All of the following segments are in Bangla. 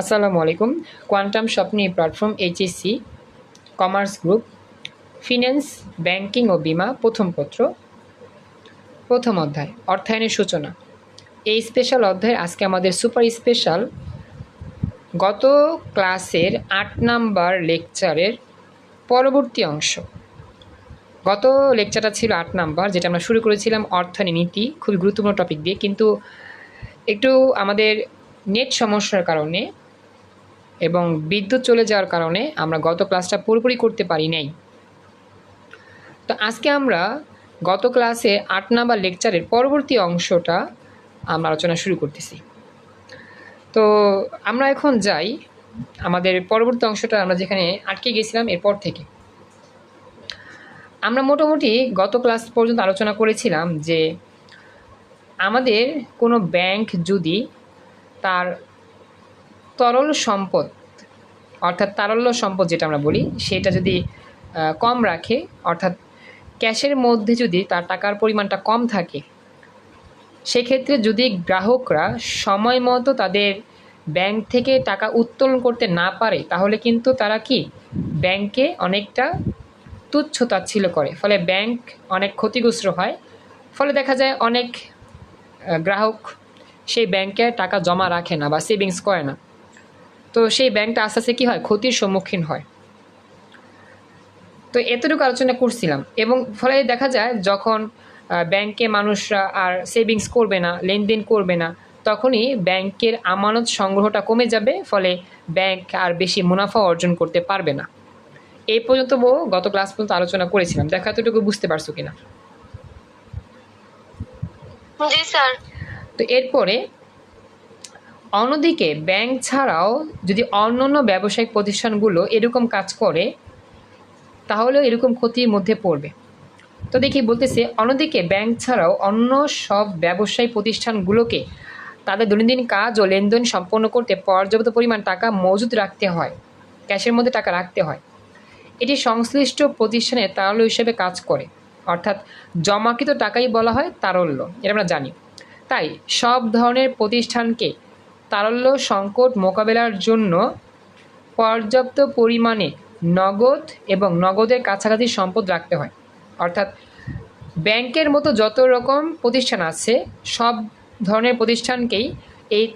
আসসালামু আলাইকুম। Quantum স্বপ্নি platform HSC commerce group finance banking ও বিমা প্রথম পত্র, প্রথম অধ্যায়, অর্থায়নের সূচনা। এই স্পেশাল অধ্যায় আজকে আমাদের সুপার স্পেশাল গত ক্লাসের আট নাম্বার লেকচারের পরবর্তী অংশ। গত লেকচারটা ছিল আট নাম্বার, যেটা আমরা শুরু করেছিলাম অর্থায়নী নীতি, খুবই গুরুত্বপূর্ণ টপিক দিয়ে। কিন্তু একটু আমাদের নেট সমস্যার কারণে এবং বিদ্যুৎ চলে যাওয়ার কারণে আমরা গত ক্লাসটা পুরোপুরি করতে পারি নাই। তো আজকে আমরা গত ক্লাসে আট নাম্বার লেকচারের পরবর্তী অংশটা আমরা আলোচনা শুরু করতেছি। তো আমরা এখন যাই, আমাদের পরবর্তী অংশটা আমরা যেখানে আটকে গেছিলাম এরপর থেকে। আমরা মোটামুটি গত ক্লাস পর্যন্ত আলোচনা করেছিলাম যে আমাদের কোনো ব্যাংক যদি তার তরল সম্পদ অর্থাৎ তারল্য সম্পদ যেটা আমরা বলি, সেটা যদি কম রাখে, অর্থাৎ ক্যাশের মধ্যে যদি তার টাকার পরিমাণটা কম থাকে, সেক্ষেত্রে যদি গ্রাহকরা সময় মতো তাদের ব্যাংক থেকে টাকা উত্তোলন করতে না পারে, তাহলে কিন্তু তারা কি, ব্যাংকে অনেকটা তুচ্ছ তাচ্ছিল্য করে। ফলে ব্যাংক অনেক ক্ষতিগ্রস্ত হয়। ফলে দেখা যায় অনেক গ্রাহক সেই ব্যাংকে টাকা জমা রাখে না বা সেভিংস করে না। তো সেই ব্যাংকটা আস্তে আস্তে কী হয়? ক্ষতির সম্মুখীন হয়। তো এতটুকু আলোচনা করছিলাম এবং ফলে দেখা যায় যখন ব্যাংকে মানুষরা আর সেভিংস করবে না লেনদেন করবে না তখনই ব্যাংকের আমানত সংগ্রহটা কমে যাবে ফলে ব্যাংক আর বেশি মুনাফা অর্জন করতে পারবে না। এই পর্যন্ত বউ গত ক্লাস পর্যন্ত আলোচনা করেছিলাম। দেখা এতটুকু বুঝতে পারছ কিনা? তো এরপরে অন্যদিকে, ব্যাংক ছাড়াও যদি অন্যান্য ব্যবসায়িক প্রতিষ্ঠানগুলো এরকম কাজ করে, তাহলেও এরকম ক্ষতির মধ্যে পড়বে। তো দেখি বলতেছে, অন্যদিকে ব্যাংক ছাড়াও অন্য সব ব্যবসায়ী প্রতিষ্ঠানগুলোকে তাদের দৈনন্দিন কাজ ও লেনদেন সম্পন্ন করতে পর্যাপ্ত পরিমাণ টাকা মজুদ রাখতে হয়, ক্যাশের মধ্যে টাকা রাখতে হয়। এটি সংশ্লিষ্ট প্রতিষ্ঠানের তারল্য হিসেবে কাজ করে, অর্থাৎ জমাকৃত টাকাই বলা হয় তারল্য, এটা আমরা জানি। তাই সব ধরনের প্রতিষ্ঠানকে তারল্য সংকট মোকাবেলার জন্য পর্যাপ্ত পরিমাণে নগদ এবং নগদের কাছাকাছি সম্পদ রাখতে হয়। অর্থাৎ ব্যাংকের মতো যত রকম প্রতিষ্ঠান আছে, সব ধরনের প্রতিষ্ঠানকেই এই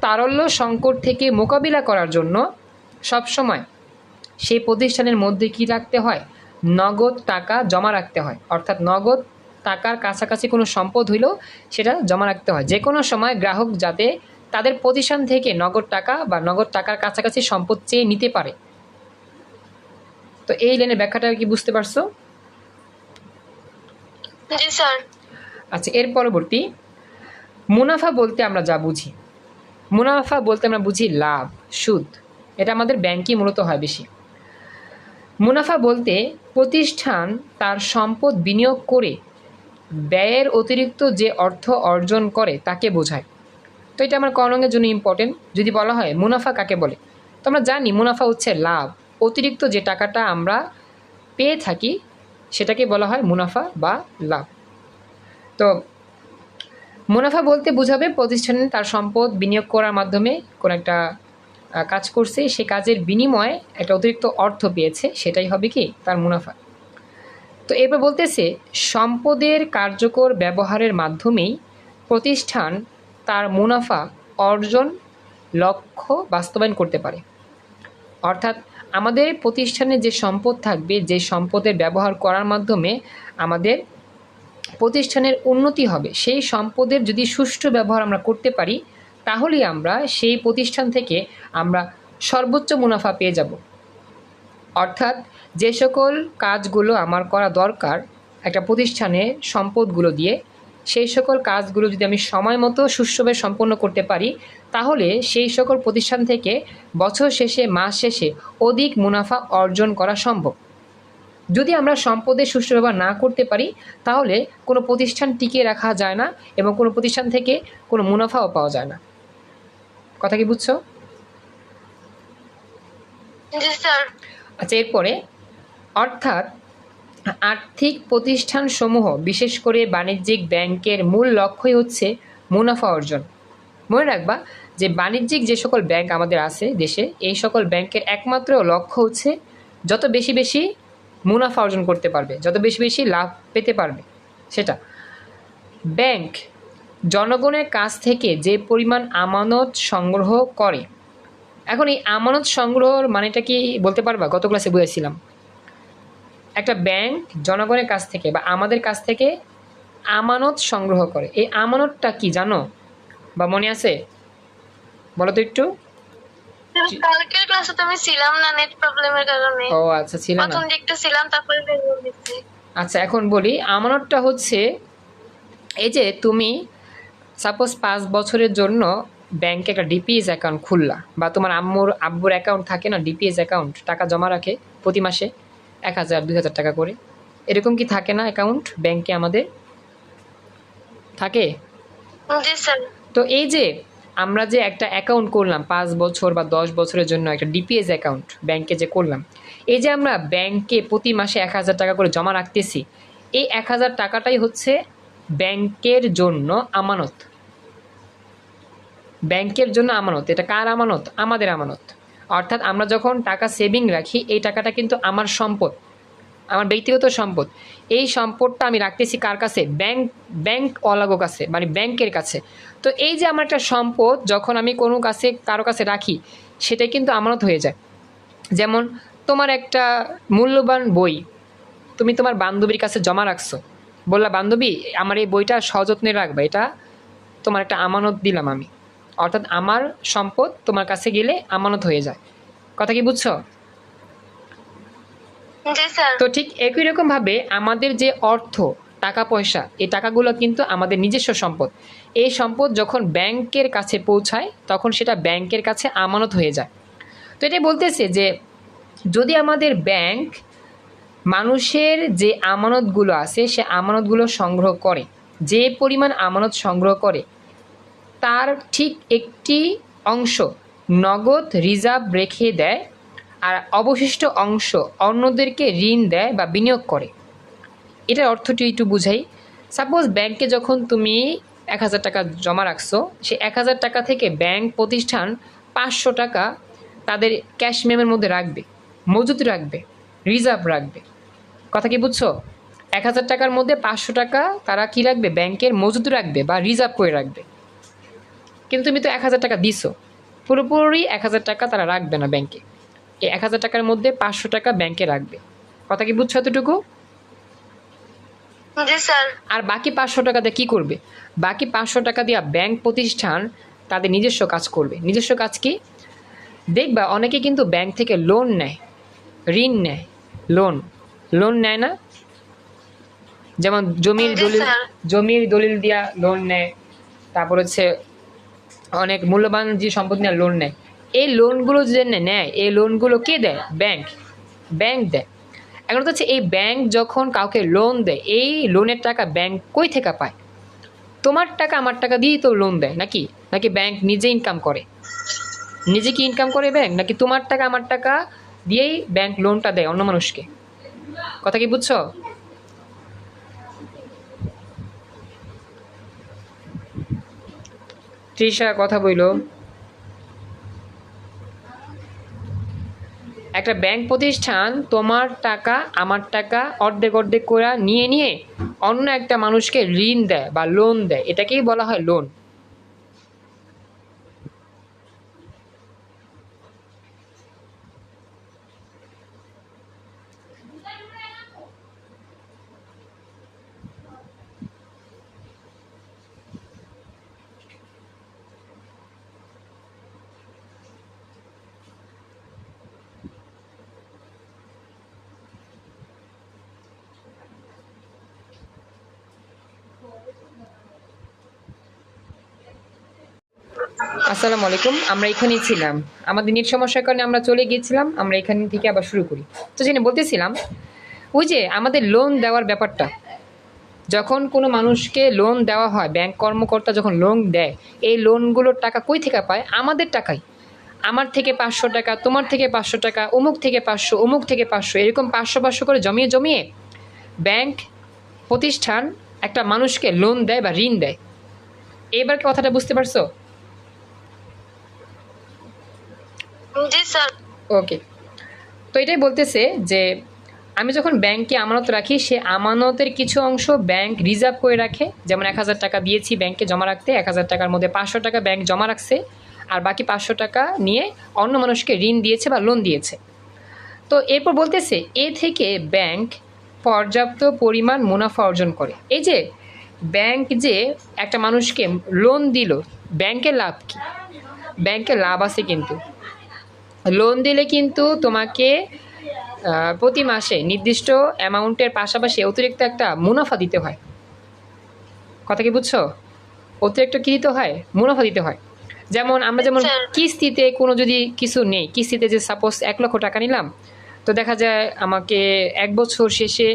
তারল্য সংকট থেকে মোকাবিলা করার জন্য সবসময় সেই প্রতিষ্ঠানের মধ্যে কি রাখতে হয়? নগদ টাকা জমা রাখতে হয়। অর্থাৎ নগদ টাকার কাছাকাছি কোনো সম্পদ হইলেও সেটা জমা রাখতে হয়। যে কোনো সময় গ্রাহক যাতে তাদের প্রতিষ্ঠান থেকে নগদ টাকা বা নগদ টাকার কাছাকাছি সম্পদ চেয়ে নিতে পারে। তো এই লাইনের ব্যাখ্যাটা কি বুঝতে পারছ? জি স্যার। আচ্ছা এর পরবর্তী মুনাফা বলতে আমরা যা বুঝি। মুনাফা বলতে আমরা বুঝি লাভ সুদ। এটা আমাদের ব্যাংকই মূলত হয় বেশি। মুনাফা বলতে প্রতিষ্ঠান তার সম্পদ বিনিয়োগ করে ব্যয়ের অতিরিক্ত যে অর্থ অর্জন করে তাকে বোঝায়। তো এটা আমার কলঙ্গের জন্য ইম্পর্টেন্ট যদি বলা হয় মুনাফা কাকে বলে? তো আমরা জানি মুনাফা হচ্ছে লাভ। অতিরিক্ত যে টাকাটা আমরা পেয়ে থাকি, সেটাকে বলা হয় মুনাফা বা লাভ। তো মুনাফা বলতে বোঝাবে প্রতিষ্ঠানে তার সম্পদ বিনিয়োগ করার মাধ্যমে কোনো একটা কাজ করছে, সে কাজের বিনিময়ে একটা অতিরিক্ত অর্থ পেয়েছে, সেটাই হবে কি? তার মুনাফা। তো এরপর বলতেছে, সম্পদের কার্যকর ব্যবহারের মাধ্যমেই প্রতিষ্ঠান তার মুনাফা অর্জন, লক্ষ্য বাস্তবায়ন করতে পারে। অর্থাৎ আমাদের প্রতিষ্ঠানে যে সম্পদ থাকবে, যে সম্পদের ব্যবহার করার মাধ্যমে আমাদের প্রতিষ্ঠানের উন্নতি হবে। সেই সম্পদের যদি সুষ্ঠু ব্যবহার আমরা করতে পারি, তাহলেই আমরা সেই প্রতিষ্ঠান থেকে আমরা সর্বোচ্চ মুনাফা পেয়ে যাব। অর্থাৎ যে সকল কাজগুলো আমার করা দরকার, একটা প্রতিষ্ঠানে সম্পদগুলো দিয়ে সেই সকল কাজগুলো যদি আমি সময় মতো সুষ্ঠুভাবে সম্পন্ন করতে পারি তাহলে সেই সকল প্রতিষ্ঠান থেকে বছর শেষে মাস শেষে অধিক মুনাফা অর্জন করা সম্ভব। যদি আমরা সম্পদের সুষ্ঠু ব্যবহার না করতে পারি তাহলে কোনো প্রতিষ্ঠান টিকিয়ে রাখা যায় না এবং কোনো প্রতিষ্ঠান থেকে কোনো মুনাফাও পাওয়া যায় না। কথা কি বুঝছ? আচ্ছা এরপরে অর্থাৎ আর্থিক প্রতিষ্ঠানসমূহ, বিশেষ করে বাণিজ্যিক ব্যাংকের মূল লক্ষ্যই হচ্ছে মুনাফা অর্জন। মনে রাখবা যে বাণিজ্যিক যে সকল ব্যাংক আমাদের আছে দেশে, এই সকল ব্যাংকের একমাত্র লক্ষ্য হচ্ছে যত বেশি বেশি মুনাফা অর্জন করতে পারবে, যত বেশি বেশি লাভ পেতে পারবে। সেটা। ব্যাংক জনগণের কাছ থেকে যে পরিমাণ আমানত সংগ্রহ করে। এখন এই আমানত সংগ্রহর মানেটা কি বলতে পারবা? গত ক্লাসে বুঝেছিলাম একটা ব্যাংক জনগণের কাছ থেকে বা আমাদের কাছ থেকে আমানত সংগ্রহ করে। এই আমানতটা কি জানো? বা মনে আছে? বলো তো একটু। কালকের ক্লাসে তো আমি ছিলাম না নেট প্রবলেমের কারণে। ও আচ্ছা প্রথম ছিলাম তারপরে আচ্ছা এখন বলি আমানতটা হচ্ছে এই যে তুমি সাপোজ পাঁচ বছরের জন্য ব্যাংকে একটা ডিপিএস অ্যাকাউন্ট খুললা বা তোমার আম্মুর আব্বুর অ্যাকাউন্ট থাকে না ডিপিএস অ্যাকাউন্ট টাকা জমা রাখে প্রতি মাসে। এক হাজার দুই হাজার টাকা করে। এরকম কি থাকে না অ্যাকাউন্ট ব্যাংকে আমাদের? থাকে? তো এই যে আমরা যে একটা অ্যাকাউন্ট করলাম পাঁচ বছর বা দশ বছরের জন্য একটা ডিপিএস অ্যাকাউন্ট ব্যাংকে যে করলাম এই যে আমরা ব্যাংকে প্রতি মাসে এক হাজার টাকা করে জমা রাখতেছি এই এক হাজার টাকাটাই হচ্ছে ব্যাংকের জন্য আমানত। ব্যাংকের জন্য আমানত। এটা কার আমানত? আমাদের আমানত। অর্থাৎ আমরা যখন টাকা সেভিং রাখি, এই টাকাটা কিন্তু আমার সম্পদ, আমার ব্যক্তিগত সম্পদ। এই সম্পদটা আমি রাখতেছি কার কাছে? ব্যাংক ব্যাংক অলাগো কাছে মানে ব্যাংকের কাছে। তো এই যে আমার একটা সম্পদ, যখন আমি কোনো কাছে, কারও কাছে রাখি, সেটাই কিন্তু আমানত হয়ে যায়। যেমন তোমার একটা মূল্যবান বই, তুমি তোমার বান্ধবীর কাছে জমা রাখছো। বললা, বান্ধবী, আমার এই বইটা সযত্নে রাখবে, এটা তোমার একটা আমানত দিলাম আমি। অর্থাৎ আমার সম্পদ তোমার কাছে গেলে আমানত হয়ে যায়। কথা কি বুঝছ? তো ঠিক একই রকমভাবে আমাদের যে অর্থ টাকা পয়সা এই টাকাগুলো কিন্তু আমাদের নিজস্ব সম্পদ। এই সম্পদ যখন ব্যাংকের কাছে পৌঁছায় তখন সেটা ব্যাংকের কাছে আমানত হয়ে যায়। তো এটাই বলতেছে যে যদি আমাদের ব্যাংক মানুষের যে আমানতগুলো আছে সে আমানতগুলো সংগ্রহ করে যে পরিমাণ আমানত সংগ্রহ করে তার ঠিক একটি অংশ নগদ রিজার্ভ রেখে দেয় আর অবশিষ্ট অংশ অন্যদেরকে ঋণ দেয় বা বিনিয়োগ করে। এটার অর্থটি একটু বুঝাই। সাপোজ ব্যাংকে যখন তুমি এক হাজার টাকা জমা রাখছো, সে এক হাজার টাকা থেকে ব্যাংক প্রতিষ্ঠান পাঁচশো টাকা তাদের ক্যাশ মেমের মধ্যে রাখবে মজুত রাখবে, রিজার্ভ রাখবে। কথা কি বুঝছ? এক হাজার টাকার মধ্যে পাঁচশো টাকা তারা কি রাখবে? ব্যাংকের মজুত রাখবে বা রিজার্ভ করে রাখবে। কিন্তু তুমি তো এক হাজার টাকা দিছো। পুরোপুরি এক হাজার টাকা তারা রাখবে না ব্যাংকে এই এক হাজার টাকার মধ্যে পাঁচশো টাকা ব্যাংকে রাখবে। কথা কি বুঝছ এতটুকু? আর বাকি পাঁচশো টাকা দিয়ে কী করবে? বাকি পাঁচশো টাকা দিয়ে ব্যাংক প্রতিষ্ঠান তাদের নিজস্ব কাজ করবে। নিজস্ব কাজ কি? দেখবা অনেকে কিন্তু ব্যাংক থেকে লোন নেয়। ঋণ নেয়। লোন লোন নেয় না? যেমন জমির দলিল জমির দলিল দিয়া লোন নেয়। তারপর হচ্ছে অনেক মূল্যবান যে সম্পদ নিয়ে লোন নেয়। এই লোনগুলো যে নেয়, এই লোনগুলো কে দেয়? ব্যাংক ব্যাংক দেয়। এখন হচ্ছে, এই ব্যাংক যখন কাউকে লোন দেয়, এই লোনের টাকা ব্যাংক কই থেকে পায়? তোমার টাকা আমার টাকা দিয়েই তো লোন দেয়, নাকি? নাকি ব্যাংক নিজে ইনকাম করে? নিজে কি ইনকাম করে ব্যাংক নাকি তোমার টাকা আমার টাকা দিয়েই ব্যাংক লোনটা দেয় অন্য মানুষকে? কথা কি বুঝছ? তৃষা কথা বইল। একটা ব্যাংক প্রতিষ্ঠান, তোমার টাকা, আমার টাকা অর্ধেক অর্ধেক করে নিয়ে নিয়ে অন্য একটা মানুষকে ঋণ দেয় বা লোন দেয়। এটাকেই বলা হয় লোন আসসালামু আলাইকুম, আমরা এখানেই ছিলাম। আমাদের নেট সমস্যার কারণে আমরা চলে গিয়েছিলাম, আমরা এখান থেকে আবার শুরু করি। তো জেনে বলতেছিলাম, ওই যে আমাদের লোন দেওয়ার ব্যাপারটা, যখন কোনো মানুষকে লোন দেওয়া হয় ব্যাংক কর্মকর্তা যখন লোন দেয়, এই লোনগুলোর টাকা কই থেকে পায়? আমাদের টাকাই। আমার থেকে পাঁচশো টাকা, তোমার থেকে পাঁচশো টাকা, অমুক থেকে পাঁচশো, অমুক থেকে পাঁচশো, এরকম পাঁচশো পাঁচশো করে জমিয়ে জমিয়ে ব্যাংক প্রতিষ্ঠান একটা মানুষকে লোন দেয় বা ঋণ দেয়। এবার কথাটা বুঝতে পারছ? ওকে তো এটাই বলতেছে যে আমি যখন ব্যাংকে আমানত রাখি, সে আমানতের কিছু অংশ ব্যাংক রিজার্ভ করে রাখে। যেমন এক হাজার টাকা দিয়েছি ব্যাংকে জমা রাখতে, এক হাজার টাকার মধ্যে পাঁচশো টাকা ব্যাংক জমা রাখছে আর বাকি পাঁচশো টাকা নিয়ে অন্য মানুষকে ঋণ দিয়েছে বা লোন দিয়েছে। তো এরপর বলতেছে, এ থেকে ব্যাংক পর্যাপ্ত পরিমাণ মুনাফা অর্জন করে। এই যে ব্যাংক যে একটা মানুষকে লোন দিল, ব্যাংকের লাভ কি? ব্যাংকের লাভ আছে কিন্তু। লোন দিলে কিন্তু তোমাকে প্রতি মাসে নির্দিষ্ট অ্যামাউন্টের পাশাপাশি অতিরিক্ত একটা মুনাফা দিতে হয়। কথা কি বুঝছ? অতিরিক্ত কী দিতে হয়? মুনাফা দিতে হয়। যেমন আমরা যেমন কিস্তিতে কোনো যদি কিছু নেই কিস্তিতে যে সাপোজ এক লক্ষ টাকা নিলাম তো দেখা যায় আমাকে এক বছর শেষে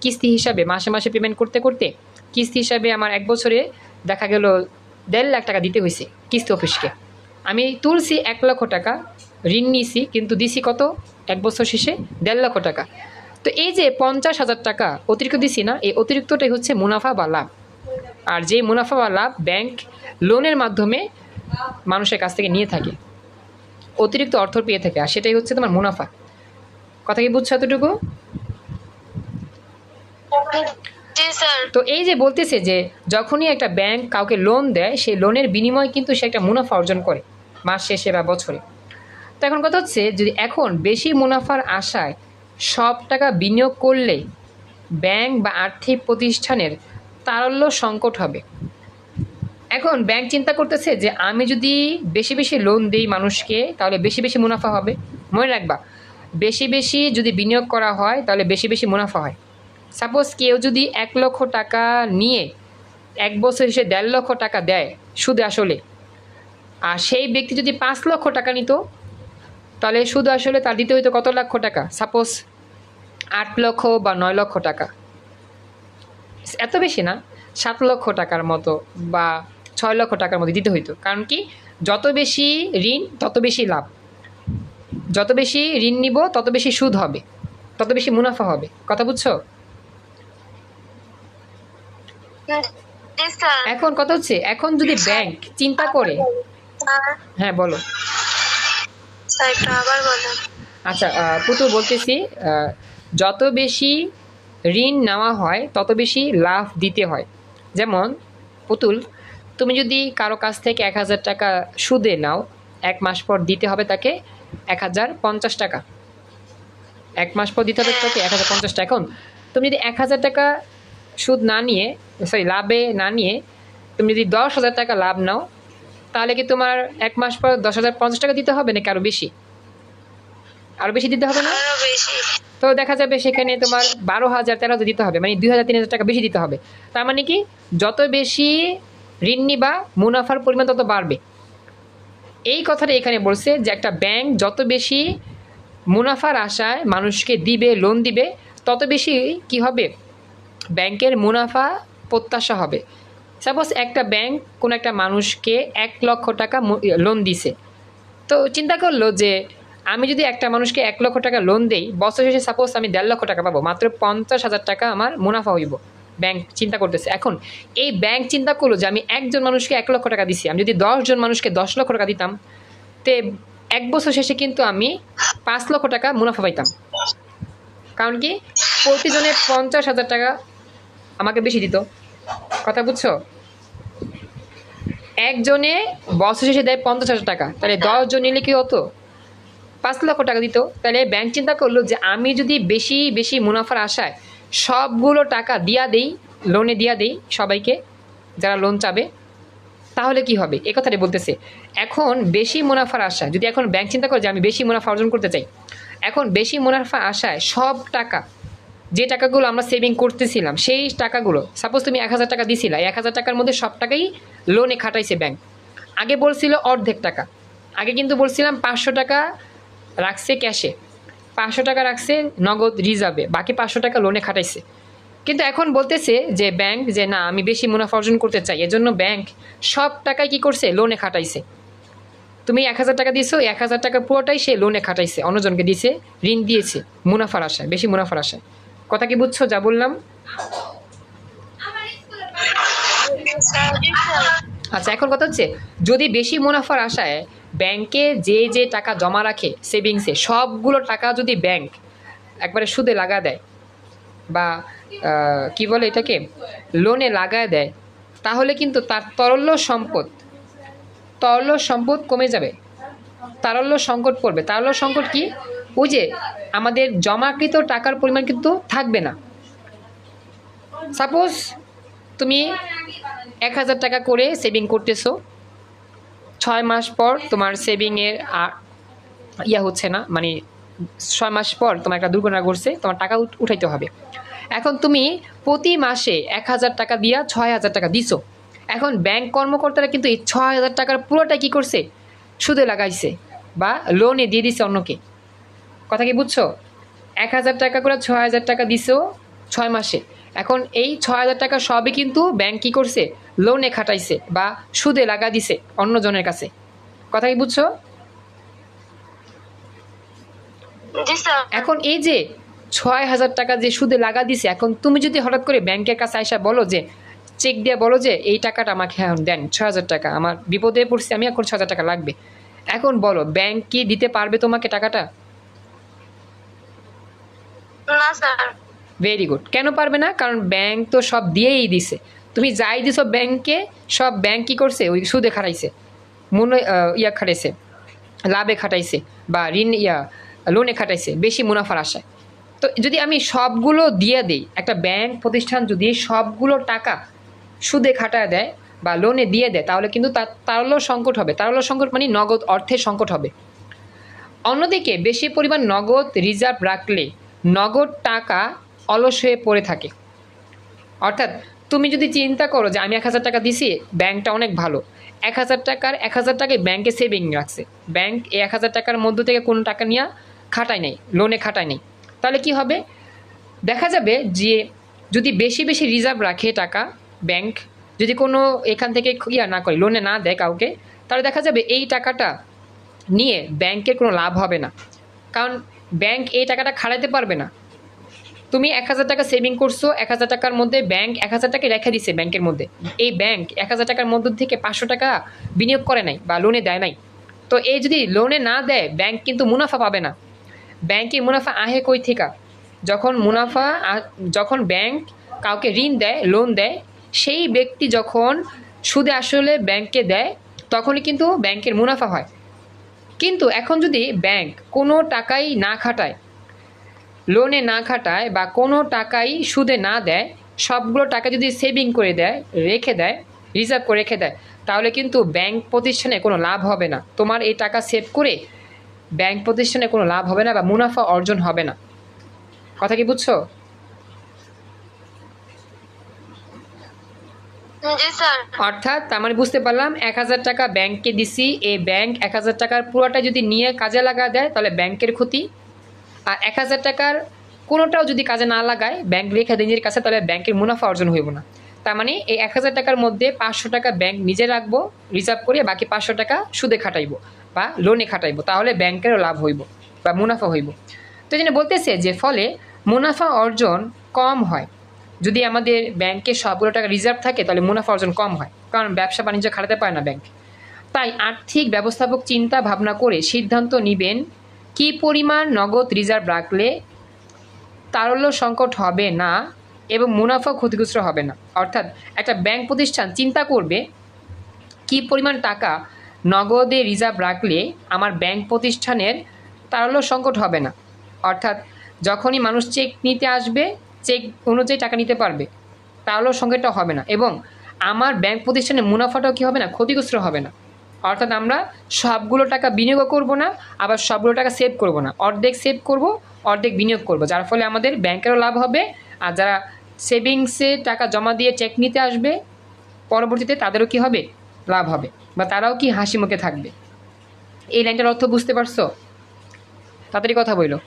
কিস্তি হিসাবে মাসে মাসে পেমেন্ট করতে করতে কিস্তি হিসাবে আমার এক বছরে দেখা গেল দেড় লাখ টাকা দিতে হয়েছে কিস্তি অফিসকে। আমি তুলছি এক লক্ষ টাকা ঋণ নিয়েছি কিন্তু দিছি কত? এক বছর শেষে দেড় লক্ষ টাকা। তো এই যে পঞ্চাশ হাজার টাকা অতিরিক্ত দিছি না এই অতিরিক্তটাই হচ্ছে মুনাফা বা লাভ। আর যে মুনাফা বা লাভ ব্যাংক লোনের মাধ্যমে মানুষের কাছ থেকে নিয়ে থাকে। অতিরিক্ত অর্থ পেয়ে থাকে আর সেটাই হচ্ছে তোমার মুনাফা। কথা কি বুঝছ এতটুকু? স্যার। তো এই যে বলতেছে যে যখনই একটা ব্যাংক কাউকে লোন দেয় সেই লোনের বিনিময়ে কিন্তু সে একটা মুনাফা অর্জন করে মাস শেষে বা বছরে। তো এখন কথা হচ্ছে, যদি এখন বেশি মুনাফার আশায় সব টাকা বিনিয়োগ করলে ব্যাংক বা আর্থিক প্রতিষ্ঠানের তারল্য সংকট হবে। এখন ব্যাংক চিন্তা করতেছে যে আমি যদি বেশি বেশি লোন দিই মানুষকে, তাহলে বেশি বেশি মুনাফা হবে। মনে রাখবা, বেশি বেশি যদি বিনিয়োগ করা হয়, তাহলে বেশি বেশি মুনাফা হয়। সাপোজ কেউ যদি এক লক্ষ টাকা নিয়ে এক বছর শেষে দেড় লক্ষ টাকা দেয় সুদে আসলে, আর সেই ব্যক্তি যদি পাঁচ লক্ষ টাকা নিত তাহলে সুদ আসলে তার দিতে হইতো কত লক্ষ টাকা? সাপোজ আট লক্ষ বা নয় লক্ষ টাকা। এত বেশি না সাত লক্ষ টাকার মতো বা ছয় লক্ষ টাকার মতো দিতে হইতো। কারণ কি? যত বেশি ঋণ তত বেশি লাভ। যত বেশি ঋণ নিব তত বেশি সুদ হবে। তত বেশি মুনাফা হবে। কথা বুঝছ? এখন কথা হচ্ছে এখন যদি ব্যাংক চিন্তা করে হ্যাঁ বলো স্যার একটু আবার বলেন আচ্ছা পুতুল বলতেছি যত বেশি ঋণ নেওয়া হয়, তত বেশি লাভ দিতে হয়। যেমন, পুতুল, তুমি যদি কারও কাছ থেকে এক হাজার টাকা সুদে নাও, এক মাস পর দিতে হবে তাকে এক হাজার পঞ্চাশ টাকা। এক মাস পর দিতে হবে তোকে এক হাজার পঞ্চাশ টাকা। এখন, তুমি যদি এক হাজার টাকা সুদ না নিয়ে সরি লাভে না নিয়ে, তুমি যদি দশ হাজার টাকা লাভ নাও তাহলে কি তোমার এক মাস পর দশ হাজার পঞ্চাশ টাকা দিতে হবে নাকি আরও বেশি? আরও বেশি দিতে হবে না? বেশি। তো দেখা যাবে সেখানে তোমার বারো হাজার তেরো হাজার দিতে হবে মানে দুই হাজার তিন হাজার টাকা বেশি দিতে হবে। তার মানে কি যত বেশি ঋণ নিবা মুনাফার পরিমাণ তত বাড়বে। এই কথাটা এখানে বলছে যে একটা ব্যাংক যত বেশি মুনাফার আশায় মানুষকে দিবে লোন দিবে তত বেশি কি হবে? ব্যাংকের মুনাফা প্রত্যাশা হবে। সাপোজ একটা ব্যাংক কোনো একটা মানুষকে এক লক্ষ টাকা লোন দিছে। তো চিন্তা করল যে আমি যদি একটা মানুষকে এক লক্ষ টাকা লোন দেই, বছর শেষে সাপোজ আমি দেড় লক্ষ টাকা পাবো, মাত্র পঞ্চাশ হাজার টাকা আমার মুনাফা হইব ব্যাংক চিন্তা করতেছে। এখন এই ব্যাংক চিন্তা করল যে আমি একজন মানুষকে এক লক্ষ টাকা দিছি, আমি যদি দশজন মানুষকে দশ লক্ষ টাকা দিতাম, তে এক বছর শেষে কিন্তু আমি পাঁচ লক্ষ টাকা মুনাফা পাইতাম। কারণ কি? প্রতিজনে পঞ্চাশ হাজার টাকা আমাকে বেশি দিত। কথা বুঝছ? একজনে বছর শেষে দেয় পঞ্চাশ হাজার টাকা তাহলে দশজন নিলে কি হতো? পাঁচ লক্ষ টাকা দিত। তাহলে ব্যাংক চিন্তা করল যে আমি যদি বেশি বেশি মুনাফার আশায় সবগুলো টাকা দিয়া দেই লোনে দিয়া দেই সবাইকে যারা লোন চাবে তাহলে কি হবে? এ কথাটি বলতেছে। এখন বেশি মুনাফার আশা যদি এখন ব্যাংক চিন্তা করে যে আমি বেশি মুনাফা অর্জন করতে চাই এখন বেশি মুনাফা আশায় সব টাকা যে টাকাগুলো আমরা সেভিং করতেছিলাম, সেই টাকাগুলো সাপোজ তুমি এক হাজার টাকা দিছিলা এক হাজার টাকার মধ্যে সব টাকাই লোনে খাটাইছে ব্যাংক আগে বলছিল অর্ধেক টাকা, আগে কিন্তু বলছিলাম পাঁচশো টাকা রাখছে ক্যাশে পাঁচশো টাকা রাখছে নগদ রিজার্ভে বাকি পাঁচশো টাকা লোনে খাটাইছে। কিন্তু এখন বলতেছে যে ব্যাংক যে না, আমি বেশি মুনাফা অর্জন করতে চাই, এজন্য ব্যাংক সব টাকায় কি করছে? লোনে খাটাইছে। তুমি এক হাজার টাকা দিয়েছ এক হাজার টাকা পুরোটাই সে লোনে খাটাইছে, অন্যজনকে দিয়েছে ঋণ দিয়েছে, মুনাফার আশায়, বেশি মুনাফার আশায়। কথা কি বুঝছ? যা বললাম। আচ্ছা এখন কথা হচ্ছে, যদি বেশি মুনাফার আশায় ব্যাংকে যে যে টাকা জমা রাখে সেভিংসে সবগুলো টাকা যদি ব্যাংক একবারে সুদে লাগা দেয়, বা কি বলে এটাকে লোনে লাগায় দেয়, তাহলে কিন্তু তার তরল্য সম্পদ তরল্য সম্পদ কমে যাবে। তারল্য সংকট পড়বে। তারল্য সংকট কি? ওই যে আমাদের জমাকৃত টাকার পরিমাণ কিন্তু থাকবে না। সাপোজ তুমি এক হাজার টাকা করে সেভিং করতেছো, ছয় মাস পর তোমার সেভিংয়ের ইয়া হচ্ছে না মানে ছয় মাস পর তোমার একটা দুর্ঘটনা ঘটছে, তোমার টাকা উঠাইতে হবে। এখন তুমি প্রতি মাসে এক হাজার টাকা দিয়া ছয় হাজার টাকা দিছো। এখন ব্যাংক কর্মকর্তারা কিন্তু এই ছয় হাজার টাকার পুরোটা কি করছে? সুদে লাগাইছে বা লোনে দিয়ে দিছে অন্যকে। কথা কি বুঝছ? এক হাজার টাকা করে ছয় হাজার টাকা দিছো ছয় মাসে। এখন এই ছয় হাজার টাকা সবই কিন্তু ব্যাংক কি করছে? লোনে খাটাইছে বা সুদে লাগা দিছে অন্যজনের কাছে। কথা কি বুঝছ? এখন এই যে ছয় হাজার টাকা যে সুদে লাগা দিছে এখন তুমি যদি হঠাৎ করে ব্যাংকের কাছে আইসা বলো যে চেক দিয়ে বলো যে এই টাকাটা আমাকে এখন দেন ছয় হাজার টাকা। আমার বিপদে পড়ছে আমি এখন ছয় হাজার টাকা লাগবে। এখন বলো ব্যাংক কি দিতে পারবে তোমাকে টাকাটা? না, স্যার। ভেরি গুড কেন পারবে না? কারণ ব্যাংক তো সব দিয়েই দিছে। তুমি যাই দিছো ব্যাংকে সব ব্যাংক কী করছে? ওই সুদে খাটাইছে। মনে ইয়া খাটাইছে। লাভে খাটাইছে বা ঋণ, ইয়া লোনে খাটাইছে। বেশি মুনাফার আশায়। তো যদি আমি সবগুলো দিয়ে দিই, একটা ব্যাংক প্রতিষ্ঠান যদি সবগুলো টাকা সুদে খাটায় দেয় বা লোনে দিয়ে দেয়, তাহলে কিন্তু তার তারল্য সংকট হবে। তারল্য সংকট মানে নগদ অর্থের সংকট হবে। অন্যদিকে বেশি পরিমাণ নগদ রিজার্ভ রাখলে নগদ টাকা অলস হয়ে পড়ে থাকে। অর্থাৎ তুমি যদি চিন্তা করো যে আমি এক হাজার টাকা দিছি, ব্যাংকটা অনেক ভালো। এক হাজার টাকার, এক হাজার টাকায় ব্যাংকে সেভিং রাখছে। ব্যাংক এই এক হাজার টাকার মধ্য থেকে কোনো টাকা নিয়ে খাটায় নেই লোনে খাটায় নেই। তাহলে কি হবে? দেখা যাবে যে যদি বেশি বেশি রিজার্ভ রাখে টাকা, ব্যাংক যদি কোনো এখান থেকে ইয়া না করে লোনে না দেয় কাউকে, তাহলে দেখা যাবে এই টাকাটা নিয়ে ব্যাংকের কোনো লাভ হবে না। কারণ ব্যাংক এই টাকাটা খাড়াইতে পারবে না। তুমি এক হাজার টাকা সেভিং করছ, এক হাজার টাকার মধ্যে ব্যাংক এক হাজার টাকা রেখে দিছে ব্যাংকের মধ্যে। এই ব্যাংক এক হাজার টাকার মধ্য থেকে পাঁচশো টাকা বিনিয়োগ করে নাই বা লোনে দেয় নাই। তো এই যদি লোনে না দেয়, ব্যাংক কিন্তু মুনাফা পাবে না। ব্যাংকে মুনাফা আহে কই থেকে? যখন মুনাফা যখন ব্যাংক কাউকে ঋণ দেয় লোন দেয়, সেই ব্যক্তি যখন সুদে আসলে ব্যাংকে দেয়, তখনই কিন্তু ব্যাংকের মুনাফা হয়। কিন্তু এখন যদি ব্যাংক কোনো টাকাই না খাটায় লোনে না খাটায় বা কোনো টাকাই সুদে না দেয়, সবগুলো টাকা যদি সেভিং করে দেয়, রেখে দেয় রিজার্ভ করে রেখে দেয়, তাহলে কিন্তু ব্যাংক প্রতিষ্ঠানে কোনো লাভ হবে না। তোমার এই টাকা সেভ করে ব্যাংক প্রতিষ্ঠানে কোনো লাভ হবে না বা মুনাফা অর্জন হবে না। কথা কি বুঝছ জি স্যার অর্থাৎ তার মানে বুঝতে পারলাম, এক হাজার টাকা ব্যাংকে দিছি, এই ব্যাংক এক হাজার টাকার পুরোটা যদি নিয়ে কাজে লাগা দেয়, তাহলে ব্যাংকের ক্ষতি। আর এক হাজার টাকার কোনোটাও যদি কাজে না লাগায়, ব্যাংক রেখে দেয় নিজের কাছে, তাহলে ব্যাংকের মুনাফা অর্জন হইব না। তার মানে এই এক হাজার টাকার মধ্যে পাঁচশো টাকা ব্যাংক নিজে রাখব, রিজার্ভ করে বাকি পাঁচশো টাকা সুদে খাটাইবো বা লোনে খাটাইবো, তাহলে ব্যাংকেরও লাভ হইব বা মুনাফা হইব। তো জন্য বলতেছে যে, ফলে মুনাফা অর্জন কম হয়। যদি আমাদের ব্যাংকে সবগুলো টাকা রিজার্ভ থাকে, তাহলে মুনাফা অর্জন কম হয়, কারণ ব্যবসা বাণিজ্য খাটাতে পারে না ব্যাংক। তাই আর্থিক ব্যবস্থাপক চিন্তা ভাবনা করে সিদ্ধান্ত নেবেন, কি পরিমাণ নগদ রিজার্ভ রাখলে তারল্য সংকট হবে না এবং মুনাফা ক্ষতিগ্রস্ত হবে না। অর্থাৎ একটা ব্যাংক প্রতিষ্ঠান চিন্তা করবে, কি পরিমাণ টাকা নগদে রিজার্ভ রাখলে আমার ব্যাংক প্রতিষ্ঠানের তারল্য সংকট হবে না। অর্থাৎ যখনই মানুষ চেক নিতে আসবে চেক অনুযায়ী টাকা নিতে পারবে তারল্য সংকটটা হবে না। এবং আমার ব্যাংক প্রতিষ্ঠানের মুনাফাটাও কী হবে না? ক্ষতিগ্রস্ত হবে না। অর্থাৎ আমরা সবগুলো টাকা বিনিয়োগ করব না, আবার সবগুলো টাকা সেভ করব না। অর্ধেক সেভ করব, অর্ধেক বিনিয়োগ করব, যার ফলে আমাদের ব্যাংকেরও লাভ হবে। আর যারা সেভিংসে টাকা জমা দিয়ে চেক নিতে আসবে, পরবর্তীতে তাদেরও কি হবে? লাভ হবে। বা তারাও কি হাসি মুখে থাকবে? এই লাইনটার অর্থ বুঝতে পারছ? তাড়াতাড়ি কথা বইলো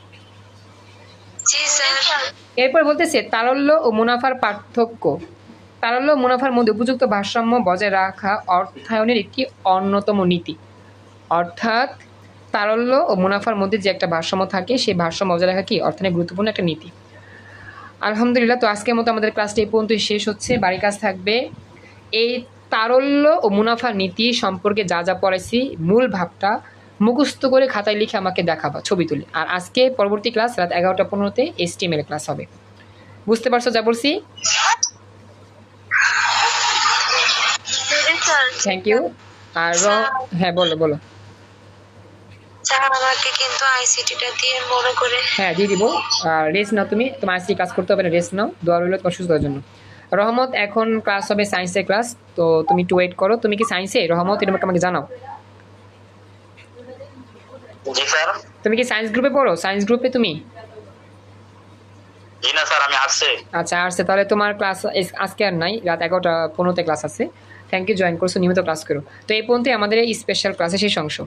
এরপর বলতেছে, তারল্য ও মুনাফার পার্থক্য। তারল্য ও মুনাফার মধ্যে উপযুক্ত ভারসাম্য বজায় রাখা অর্থায়নের একটি অন্যতম নীতি। অর্থাৎ, তারল্য ও মুনাফার মধ্যে যে একটা ভারসাম্য থাকে, সেই ভারসাম্য বজায় রাখা কি? অর্থনের গুরুত্বপূর্ণ একটা নীতি। আলহামদুলিল্লাহ, তো আজকের মতো আমাদের ক্লাসটা এই পর্যন্তই শেষ হচ্ছে। বাড়ির কাজ থাকবে। এই তারল্য ও মুনাফা নীতি সম্পর্কে যা যা পড়াইছি মূল ভাবটা মুখস্থ করে খাতায় লিখে আমাকে দেখাবা ছবি তুলে। আর আজকে পরবর্তী ক্লাস রাত এগারোটা পনেরোতে এস টি ক্লাস হবে। বুঝতে পারছ যা বলছি? থ্যাংক ইউ আর হ্যাঁ বলো বলো। আমাকে কিন্তু আইসিটিটা দিয়ে করে হ্যাঁ দিয়ে দিব। আর রেস্ট নাও তুমি। তোমার আজকে ক্লাস করতে হবে না রেস্ট নাও। দোয়া রইল তোমার সুস্থতার জন্য। রহমত এখন ক্লাস হবে সায়েন্সের ক্লাস তো তুমি একটু ওয়েট করো। তুমি কি সায়েন্সে রহমত এটা আমাকে জানাও। জি স্যার। তুমি কি সায়েন্স গ্রুপে পড়ো? সায়েন্স গ্রুপে তুমি? জি না স্যার আমি আসছে আচ্ছা আর্টসে তাহলে তোমার ক্লাস আজকে আর নাই রাত এগারোটা পনেরোতে ক্লাস আছে। থ্যাংক ইউ জয়েন করছ নিয়মিত ক্লাস করো। তো এই পর্যন্তই আমাদের এই স্পেশাল ক্লাসে শেষ অংশ।